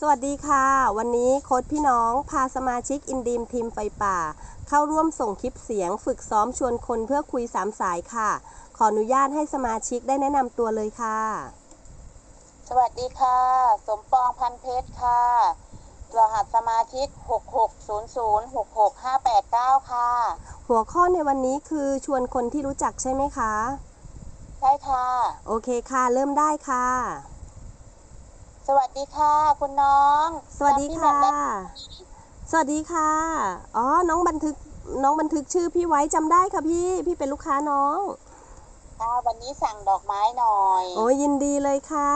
สวัสดีค่ะ วันนี้โค้ดพี่น้องพาสมาชิกอินดีมทีมไฟป่า เข้าร่วมส่งคลิปเสียงฝึกซ้อมชวนคนเพื่อคุยสามสายค่ะ ขออนุญาตให้สมาชิกได้แนะนำตัวเลยค่ะ สวัสดีค่ะ สมปองพันเพชรค่ะ รหัสสมาชิก 6600-66589 ค่ะ หัวข้อในวันนี้คือชวนคนที่รู้จักใช่ไหมคะ ใช่ค่ะ โอเคค่ะ เริ่มได้ค่ะ สวัสดีค่ะ คุณน้องสวัสดีค่ะจำพี่แหม่มได้สวัสดีค่ะ อ๋อ น้องบันทึก น้องบันทึกชื่อพี่ไว้จำได้ค่ะพี่ พี่เป็นลูกค้าน้องค่ะวันนี้สั่งดอกไม้หน่อย โอ้ยยินดีเลยค่ะ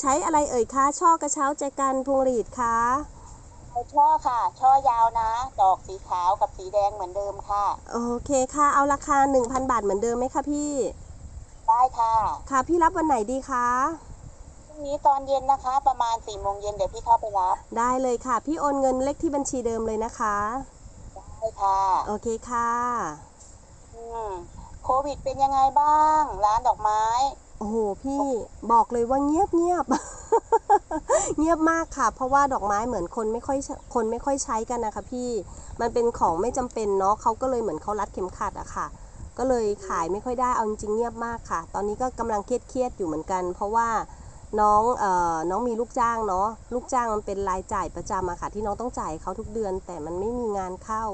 ใช้อะไรเอ่ยคะ ช่อกระเช้าใจกันพวงหรีดคะเอาช่อค่ะ ช่อยาวนะ ดอกสีขาวกับสีแดงเหมือนเดิมค่ะ โอเคค่ะ เอาราคา 1,000 บาทเหมือนเดิมไหมคะพี่ ได้ค่ะ ค่ะ พี่รับวันไหนดีคะพรุ่ง นี้ตอนเย็นนะคะ ประมาณ4ี่โมงเย็นเดี๋ยวพี่เข้าไปรับได้เลยค่ะ พี่โอนเงินเลขที่บัญชีเดิมเลยนะคะ ได้ค่ะโอเคค่ะ อืมโควิดเป็นยังไงบ้าง ร้านดอกไม้ โอ้โหพี่บอกเลยว่าเงียบเงียบ เงียบมากค่ะ เพราะว่าดอกไม้เหมือนคนไม่ค่อยคนไม่ค่อยใช้กันนะคะพี่ มันเป็นของไม่จำเป็นเนาะเขาก็เลยเหมือนเขารัดเข็มขัดอะค่ะ ก็เลยขายไม่ค่อยได้เอาจริงๆเงียบมากค่ะ ตอนนี้ก็กำลังเครียดๆอยู่เหมือนกัน เพราะว่า น้องเอ่อน้องมีลูกจ้างเนาะลูกจ้างมันเป็นรายจ่ายประจำอะค่ะที่น้องต้องจ่ายเขาทุกเดือน แต่มันไม่มีงานเข้า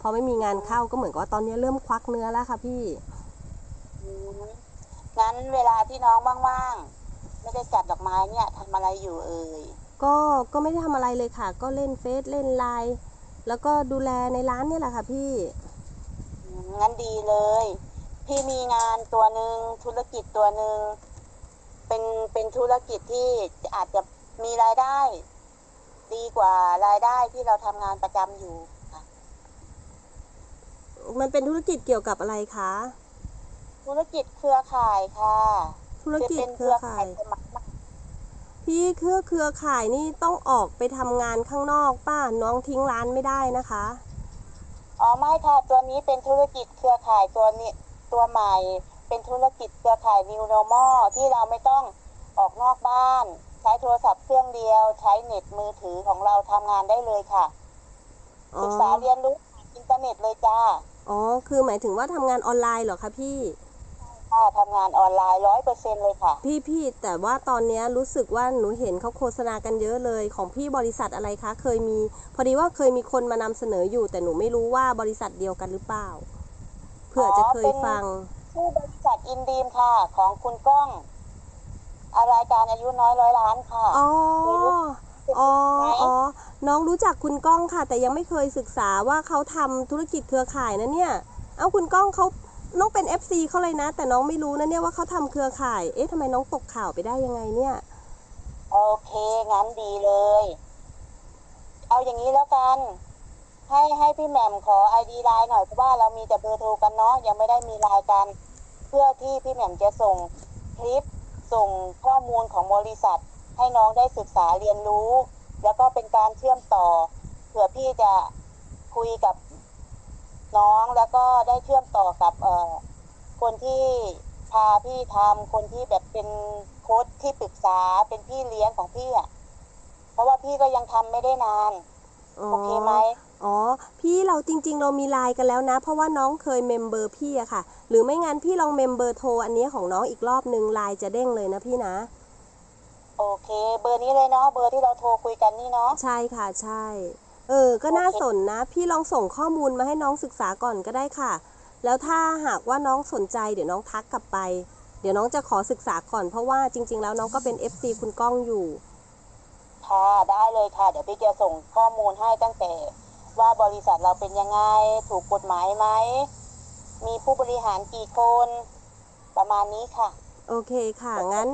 พอไม่มีงานเข้าก็เหมือนกับว่าตอนนี้เริ่มควักเนื้อแล้วค่ะพี่อืมงั้นเวลาที่น้องว่างๆ ไม่ได้จัดดอกไม้เนี่ยทำอะไรอยู่เอ่ย ก็ก็ไม่ได้ทำอะไรเลยค่ะ ก็เล่นเฟซเล่นไลน์แล้วก็ดูแลในร้านเนี่ยแหละค่ะพี่อืมงั้นดีเลย พี่มีงานตัวหนึ่งธุรกิจตัวหนึ่ง เป็นเป็นธุรกิจที่อาจจะมีรายได้ ดีกว่ารายได้ที่เราทำงานประจำอยู่ค่ะมันเป็นธุรกิจเกี่ยวกับอะไรคะ ธุรกิจเครือข่ายค่ะธุรกิจจะเป็นเครือข่าย สมัครพี่เครือเครือข่ายนี่ต้องออกไปทำงานข้างนอกป้าน้องทิ้งร้านไม่ได้นะคะ อ๋อไม่ค่ะตัวนี้เป็นธุรกิจเครือข่ายตัวนี้ตัวใหม่ เป็นธุรกิจเครือข่าย New Normal ที่เราไม่ต้องออกนอกบ้าน ใช้โทรศัพท์เครื่องเดียว ใช้เน็ตมือถือของเราทำงานได้เลยค่ะอ๋อศึกษาเรียนรู้ผ่านอินเทอร์เน็ตเลยจ้า อ๋อ คือหมายถึงว่าทำงานออนไลน์เหรอคะพี่ค่ะทำงานออนไลน์ร้อยเปอร์เซ็นเลยค่ะ พี่พี่แต่ว่าตอนเนี้ยรู้สึกว่าหนูเห็นเขาโฆษณากันเยอะเลยของพี่บริษัทอะไรคะ เคยมี พอดีว่าเคยมีคนมานำเสนออยู่ แต่หนูไม่รู้ว่าบริษัทเดียวกันหรือเปล่าเผื่อจะเคยฟัง ชื่อบริษัทอินดีมค่ะ ของคุณก้องอ่ารายการอายุน้อยร้อยล้านค่ะอ๋อไม่รู้อ๋อไหมอ๋อน้องรู้จักคุณก้องค่ะ แต่ยังไม่เคยศึกษาว่าเขาทำธุรกิจเครือข่ายนะเนี่ย เอ้าคุณก้องเขาน้องเป็น FC เขาเลยนะ แต่น้องไม่รู้นะเนี่ยว่าเขาทำเครือข่าย เอ๊ะทำไมน้องตกข่าวไปได้ยังไงเนี่ย โอเค งั้นดีเลย เอาอย่างนี้แล้วกัน ให้ให้พี่แหม่มขอไอดีไลน์หน่อยเพราะว่าเรามีแต่เบอร์โทรกันเนาะยังไม่ได้มีไลน์กัน เพื่อที่พี่แหม่มจะส่งคลิปส่งข้อมูลของบริษัท ให้น้องได้ศึกษาเรียนรู้ แล้วก็เป็นการเชื่อมต่อเผื่อพี่จะคุยกับน้องแล้วก็ได้เชื่อมต่อกับเอ่อคนที่พาพี่ทำคนที่แบบเป็นโค้ชที่ปรึกษาเป็นพี่เลี้ยงของพี่อะเพราะว่าพี่ก็ยังทำไม่ได้นาน โอเคไหม อ๋อ พี่เราจริง ๆ เรามีไลน์กันแล้วนะ เพราะว่าน้องเคยเมมเบอร์พี่อะค่ะ หรือไม่งั้นพี่ลองเมมเบอร์โทรอันนี้ของน้องอีกรอบนึงไลน์จะเด้งเลยนะพี่นะ โอเค เบอร์นี้เลยเนาะเบอร์ที่เราโทรคุยกันนี่เนาะใช่ค่ะใช่ เออ ก็น่าสนนะ พี่ลองส่งข้อมูลมาให้น้องศึกษาก่อนก็ได้ค่ะ แล้วถ้าหากว่าน้องสนใจเดี๋ยวน้องทักกลับไป เดี๋ยวน้องจะขอศึกษาก่อนเพราะว่าจริง ๆ แล้วน้องก็เป็น FC คุณก้องอยู่ ค่ะได้เลยค่ะ เดี๋ยวพี่จะส่งข้อมูลให้ตั้งแต่ ว่าบริษัทเราเป็นยังไง ถูกกฎหมายไหม มีผู้บริหารกี่คน ประมาณนี้ค่ะ โอเคค่ะ งั้น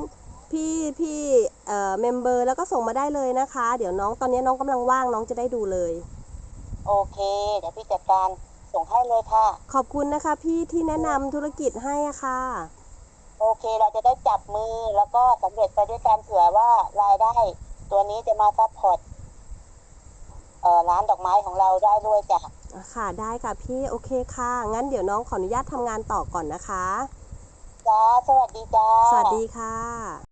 พี่พี่เอ่อเมมเบอร์แล้วก็ส่งมาได้เลยนะคะ เดี๋ยวน้องตอนนี้น้องกำลังว่างน้องจะได้ดูเลย โอเค เดี๋ยวพี่จัดการส่งให้เลยค่ะ ขอบคุณนะคะ พี่ที่แนะนำธุรกิจให้อะค่ะ โอเคเราจะได้จับมือแล้วก็สำเร็จไปด้วยกันเผื่อว่ารายได้ ตัวนี้จะมาซัพพอร์ตเอ่อ ร้านดอกไม้ของเราได้ด้วยจ้ะค่ะได้ค่ะพี่โอเคค่ะ งั้นเดี๋ยวน้องขออนุญาตทำงานต่อก่อนนะคะ จ้า สวัสดีจ้า สวัสดีค่ะ